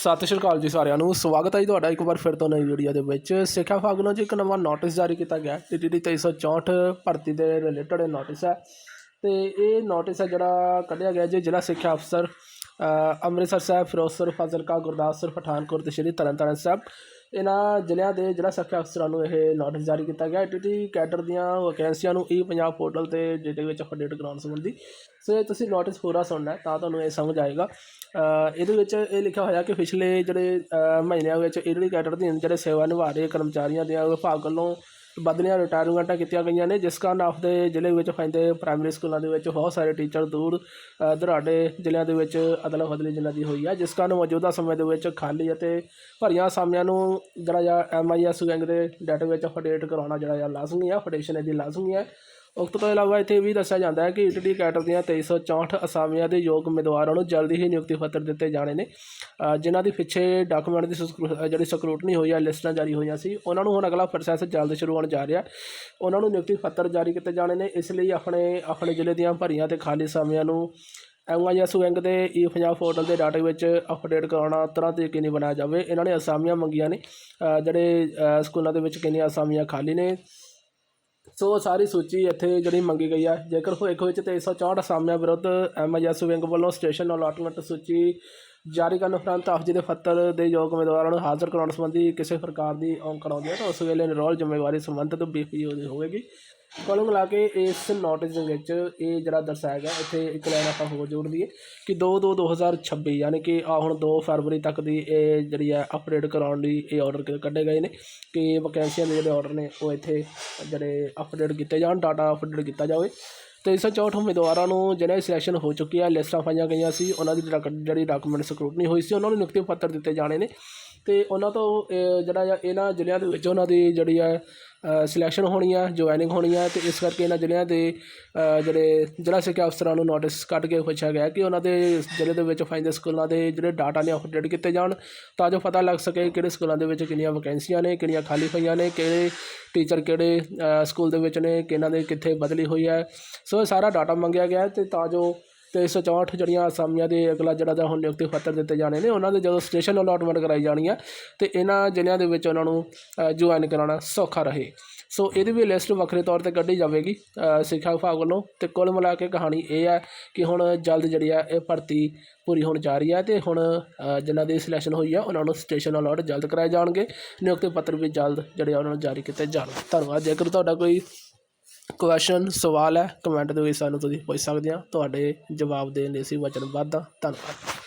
ਸਤਿ ਸ਼੍ਰੀ ਅਕਾਲ ਜੀ ਸਾਰਿਆਂ ਨੂੰ। ਸਵਾਗਤ ਹੈ ਜੀ ਤੁਹਾਡਾ ਇੱਕ ਵਾਰ ਫਿਰ ਤੋਂ ਨਵੀਂ ਵੀਡੀਓ ਦੇ ਵਿੱਚ। ਸਿੱਖਿਆ ਵਿਭਾਗ ਵੱਲੋਂ ਜੀ ਇੱਕ ਨਵਾਂ ਨੋਟਿਸ ਜਾਰੀ ਕੀਤਾ ਗਿਆ ਤੇ ਜਿਹੜੀ 2364 ਭਰਤੀ ਦੇ ਰਿਲੇਟਡ ਨੋਟਿਸ ਹੈ। ਤੇ ਇਹ ਨੋਟਿਸ ਹੈ ਜਿਹੜਾ ਕੱਢਿਆ ਗਿਆ ਜੀ ਜ਼ਿਲ੍ਹਾ ਸਿੱਖਿਆ ਅਫਸਰ ਅੰਮ੍ਰਿਤਸਰ ਸਾਹਿਬ, ਫਿਰੋਜ਼ਪੁਰ, ਫਾਜ਼ਿਲਕਾ, ਗੁਰਦਾਸਪੁਰ, ਪਠਾਨਕੋਟ ਤੇ ਸ਼੍ਰੀ ਤਰਨਤਾਰਨ ਸਾਹਿਬ। ਇਹਨਾਂ ਜ਼ਿਲ੍ਹਿਆਂ ਦੇ ਜ਼ਿਲ੍ਹਾ ਸਿੱਖਿਆ ਅਫਸਰਾਂ ਨੂੰ ਇਹ ਨੋਟਿਸ ਜਾਰੀ ਕੀਤਾ ਗਿਆ। ਟੀਟੀ ਕੈਡਰ ਦੀਆਂ ਵੈਕੈਂਸੀਆਂ ਨੂੰ ਈ ਪੰਜਾਬ ਪੋਰਟਲ ਤੇ ਜਿਹਦੇ ਵਿੱਚ ਅਪਡੇਟ ਕਰਾਉਣ ਸੰਬੰਧੀ। ਸੋ ਇਹ ਤੁਸੀਂ ਨੋਟਿਸ ਪੂਰਾ ਸੁਣਨਾ ਤਾਂ ਤੁਹਾਨੂੰ ਇਹ ਸਮਝ ਆਏਗਾ। ਇਹਦੇ ਵਿੱਚ ਇਹ ਲਿਖਿਆ ਹੋਇਆ ਕਿ ਪਿਛਲੇ ਜਿਹੜੇ ਮਹੀਨਿਆਂ ਵਿੱਚ ਈਡਲੀ ਕੈਡਰ ਦੇ ਜਿਹੜੇ ਸੇਵਾ ਨਿਭਾ ਰਹੇ ਕਰਮਚਾਰੀਆਂ ਦੀਆਂ ਵਿਭਾਗ ਵੱਲੋਂ ਬਦਲੀਆਂ ਰਿਟਾਇਰਮੈਂਟਾਂ ਕੀਤੀਆਂ ਗਈਆਂ ਨੇ, ਜਿਸ ਕਾਰਨ ਆਪਦੇ ਜ਼ਿਲ੍ਹੇ ਵਿੱਚ ਪੈਂਦੇ ਪ੍ਰਾਇਮਰੀ ਸਕੂਲਾਂ ਦੇ ਵਿੱਚ ਬਹੁਤ ਸਾਰੇ ਟੀਚਰ ਦੂਰ ਦੁਰਾਡੇ ਜ਼ਿਲ੍ਹਿਆਂ ਦੇ ਵਿੱਚ ਅਦਲਾ ਬਦਲੀ ਜਿਨ੍ਹਾਂ ਦੀ ਹੋਈ ਹੈ ਜਿਸ ਕਾਰਨ ਮੌਜੂਦਾ ਸਮੇਂ ਦੇ ਵਿੱਚ ਖਾਲੀ ਅਤੇ ਭਰੀਆਂ ਅਸਾਮੀਆਂ ਨੂੰ ਜਿਹੜਾ ਜਾਂ ਐਮ ਆਈ ਐਸ ਗੈਂਗ ਦੇ ਡਾਟਾ ਵਿੱਚ ਅਪਡੇਟ ਕਰਾਉਣਾ ਜਿਹੜਾ ਜਾਂ ਲਾਜ਼ਮੀ ਹੈ ਅਪਡੇਸ਼ਨ ਇਹਦੀ ਲਾਜ਼ਮੀ ਹੈ ਉਕਤ ਤੋਂ ਇਲਾਵਾ ਇੱਥੇ ਵੀ ਦੱਸਿਆ ਜਾਂਦਾ ਹੈ ਕਿ ਈਟਡੀ ਕੈਟਰ ਦੀਆਂ 2364 ਅਸਾਮੀਆਂ ਦੇ ਯੋਗ ਉਮੀਦਵਾਰਾਂ ਨੂੰ ਜਲਦੀ ਹੀ ਨਿਯੁਕਤੀ ਪੱਤਰ ਦਿੱਤੇ ਜਾਣੇ ਨੇ। ਜਿਨ੍ਹਾਂ ਦੀ ਪਿੱਛੇ ਡਾਕੂਮੈਂਟ ਦੀ ਸਕਰੂ- ਜਿਹੜੀ ਸਕਰੂਟਨੀ ਹੋਈ ਹੈ ਲਿਸਟਾਂ ਜਾਰੀ ਹੋਈਆਂ ਸੀ, ਉਹਨਾਂ ਨੂੰ ਹੁਣ ਅਗਲਾ ਪ੍ਰੋਸੈਸ ਜਲਦ ਸ਼ੁਰੂ ਹੋਣ ਜਾ ਰਿਹਾ। ਉਹਨਾਂ ਨੂੰ ਨਿਯੁਕਤੀ ਪੱਤਰ ਜਾਰੀ ਕੀਤੇ ਜਾਣੇ ਨੇ, ਇਸ ਲਈ ਆਪਣੇ ਆਪਣੇ ਜ਼ਿਲ੍ਹੇ ਦੀਆਂ ਭਰੀਆਂ ਤੇ ਖਾਲੀ ਅਸਾਮੀਆਂ ਨੂੰ ਐਮਆਈਐਸ ਵੈਂਕ ਦੇ ਈ ਪੰਜਾਬ ਪੋਰਟਲ ਦੇ ਡਾਟਾ ਵਿੱਚ ਅਪਡੇਟ ਕਰਾਉਣਾ ਤੁਰੰਤ ਯਕੀਨੀ ਬਣਾਇਆ ਜਾਵੇ। ਇਹਨਾਂ ਨੇ ਅਸਾਮੀਆਂ ਮੰਗੀਆਂ ਨੇ। ਜਿਹੜੇ ਸਕੂਲਾਂ ਦੇ ਵਿੱਚ ਕਿੰਨੀਆਂ ਅਸਾਮੀਆਂ ਖਾਲੀ ਨੇ ਸੋ ਉਹ ਸਾਰੀ ਸੂਚੀ ਇੱਥੇ ਜਿਹੜੀ ਮੰਗੀ ਗਈ ਹੈ ਜੇਕਰ ਹੋਏ ਵਿੱਚ 364 ਅਸਾਮੀਆਂ ਵਿਰੁੱਧ ਐਮਆਈਐਸ ਵਿੰਗ ਵੱਲੋਂ ਸਟੇਸ਼ਨ ਅਲਾਟਮੈਂਟ ਸੂਚੀ ਜਾਰੀ ਕਰਨ ਉਪਰੰਤ ਆਪ ਜੀ ਦੇ ਫੱਤਰ ਦੇ ਯੋਗ ਉਮੀਦਵਾਰਾਂ ਨੂੰ ਹਾਜ਼ਰ ਕਰਾਉਣ ਸੰਬੰਧੀ ਕਿਸੇ ਪ੍ਰਕਾਰ ਦੀ ਔਂਕ ਕਰਾਉਂਦੇ ਆ ਤਾਂ ਉਸ ਵੇਲੇ ਨਿਰੋਲ ਜ਼ਿੰਮੇਵਾਰੀ ਸੰਬੰਧਿਤ ਬੀਪੀਓ ਦੀ ਹੋਵੇਗੀ। ਕੁੱਲ ਮਿਲਾ ਕੇ ਇਸ ਨੋਟਿਸ ਦੇ ਵਿੱਚ ਇਹ ਜਿਹੜਾ ਦਰਸਾਇਆ ਗਿਆ, ਇੱਥੇ ਇੱਕ ਲਾਈਨ ਆਪਾਂ ਹੋਰ ਜੋੜ ਦਈਏ ਕਿ 2 2 2026 ਯਾਨੀ ਕਿ ਆ ਹੁਣ 2 ਫਰਵਰੀ ਤੱਕ ਦੀ ਇਹ ਜਿਹੜੀ ਹੈ ਅਪਡੇਟ ਕਰਾਉਣ ਲਈ ਇਹ ਆਰਡਰ ਕੱਢੇ ਗਏ ਨੇ ਕਿ ਵੈਕੈਂਸੀਆਂ ਦੇ ਜਿਹੜੇ ਆਰਡਰ ਨੇ ਉਹ ਇੱਥੇ ਜਿਹੜੇ ਅਪਡੇਟ ਕੀਤੇ ਜਾਣ ਡਾਟਾ ਅਪਡੇਟ ਕੀਤਾ ਜਾਵੇ। ਤੇ 364 ਉਮੀਦਵਾਰਾਂ ਨੂੰ ਜਿਹਨਾਂ ਸਿਲੈਕਸ਼ਨ ਹੋ ਚੁੱਕੀ ਹੈ ਲਿਸਟਾਂ ਪਾਈਆਂ ਗਈਆਂ ਸੀ, ਉਹਨਾਂ ਦੀ ਡਾਕ- ਜਿਹੜੀ ਡਾਕੂਮੈਂਟ ਸਕਰੂਟਨੀ ਹੋਈ ਸੀ, ਉਹਨਾਂ ਨੂੰ ਨਿਯੁਕਤੀ ਪੱਤਰ ਦਿੱਤੇ ਜਾਣੇ ਨੇ। ਤੇ ਉਹਨਾਂ ਤੋਂ ਜਿਹੜਾ ਆ, ਇਹਨਾਂ ਜ਼ਿਲ੍ਹਿਆਂ ਦੇ ਵਿੱਚ ਉਹਨਾਂ ਦੀ ਜਿਹੜੀ ਹੈ ਸਿਲੈਕਸ਼ਨ ਹੋਣੀ ਆ ਜੁਆਇਨਿੰਗ ਹੋਣੀ ਆ ਅਤੇ ਇਸ ਕਰਕੇ ਇਹਨਾਂ ਜ਼ਿਲ੍ਹਿਆਂ ਦੇ ਜਿਹੜੇ ਜ਼ਿਲ੍ਹਾ ਸਿੱਖਿਆ ਅਫਸਰਾਂ ਨੂੰ ਨੋਟਿਸ ਕੱਢ ਕੇ ਪੁੱਛਿਆ ਗਿਆ ਕਿ ਉਹਨਾਂ ਦੇ ਜ਼ਿਲ੍ਹੇ ਦੇ ਵਿੱਚ ਪੈਂਦੇ ਸਕੂਲਾਂ ਦੇ ਜਿਹੜੇ ਡਾਟਾ ਨੇ ਅਪਡੇਟ ਕੀਤੇ ਜਾਣ ਤਾਂ ਜੋ ਪਤਾ ਲੱਗ ਸਕੇ ਕਿਹੜੇ ਸਕੂਲਾਂ ਦੇ ਵਿੱਚ ਕਿੰਨੀਆਂ ਵੈਕੈਂਸੀਆਂ ਨੇ ਕਿੰਨੀਆਂ ਖਾਲੀ ਪਈਆਂ ਨੇ, ਕਿਹੜੇ ਟੀਚਰ ਕਿਹੜੇ ਸਕੂਲ ਦੇ ਵਿੱਚ ਨੇ, ਕਿਹਨਾਂ ਦੇ ਕਿੱਥੇ ਬਦਲੀ ਹੋਈ ਹੈ। ਸੋ ਇਹ ਸਾਰਾ ਡਾਟਾ ਮੰਗਿਆ ਗਿਆ ਹੈ ਤੇ ਤਾਂ ਜੋ 364 ਜਿਹੜੀਆਂ ਅਸਾਮੀਆਂ ਦੇ ਅਗਲਾ ਜਿਹੜਾ ਦਾ ਹੁਣ ਨਿਯੁਕਤੀ ਪੱਤਰ ਦਿੱਤੇ ਜਾਣੇ ਨੇ, ਉਹਨਾਂ ਦੇ ਜਦੋਂ ਸਟੇਸ਼ਨ ਅਲਾਟਮੈਂਟ ਕਰਾਈ ਜਾਣੀ ਆ, ਤੇ ਇਹਨਾਂ ਜ਼ਿਲ੍ਹਿਆਂ ਦੇ ਵਿੱਚ ਉਹਨਾਂ ਨੂੰ ਜੁਆਇਨ ਕਰਾਉਣਾ ਸੌਖਾ ਰਹੇ। ਸੋ ਇਹਦੀ ਵੀ ਲਿਸਟ ਵੱਖਰੇ ਤੌਰ ਤੇ ਕੱਢੀ ਜਾਵੇਗੀ ਸਿੱਖਿਆ ਵਿਭਾਗ ਵੱਲੋਂ, ਤੇ ਕੁੱਲ ਮਿਲਾ ਕੇ ਕਹਾਣੀ ਇਹ ਹੈ ਕਿ ਹੁਣ ਜਲਦ ਜਿਹੜੀ ਆ, ਇਹ ਭਰਤੀ ਪੂਰੀ ਹੋਣ ਜਾ ਰਹੀ ਹੈ ਤੇ ਹੁਣ ਜਿਨ੍ਹਾਂ ਦੀ ਸਿਲੈਕਸ਼ਨ ਹੋਈ ਆ, ਉਹਨਾਂ ਨੂੰ ਸਟੇਸ਼ਨ ਅਲਾਟ ਜਲਦ ਕਰਾਏ ਜਾਣਗੇ। ਨਿਯੁਕਤੀ ਪੱਤਰ ਵੀ ਜਲਦ ਜਿਹੜੇ ਆ, ਉਹਨਾਂ ਨੂੰ ਜਾਰੀ ਕੀਤੇ ਜਾਣਗੇ ਧੰਨਵਾਦ, ਜੇਕਰ ਤੁਹਾਡਾ ਕੋਈ ਕੁਐਸਚਨ ਸਵਾਲ ਹੈ ਕਮੈਂਟ ਦੇ ਵਿੱਚ ਸਾਨੂੰ ਤੁਸੀਂ ਪੁੱਛ ਸਕਦੇ ਆ ਤੁਹਾਡੇ ਜਵਾਬ ਦੇਣ ਲਈ ਅਸੀਂ ਵਚਨਬੱਧ ਹਾਂ ਧੰਨਵਾਦ।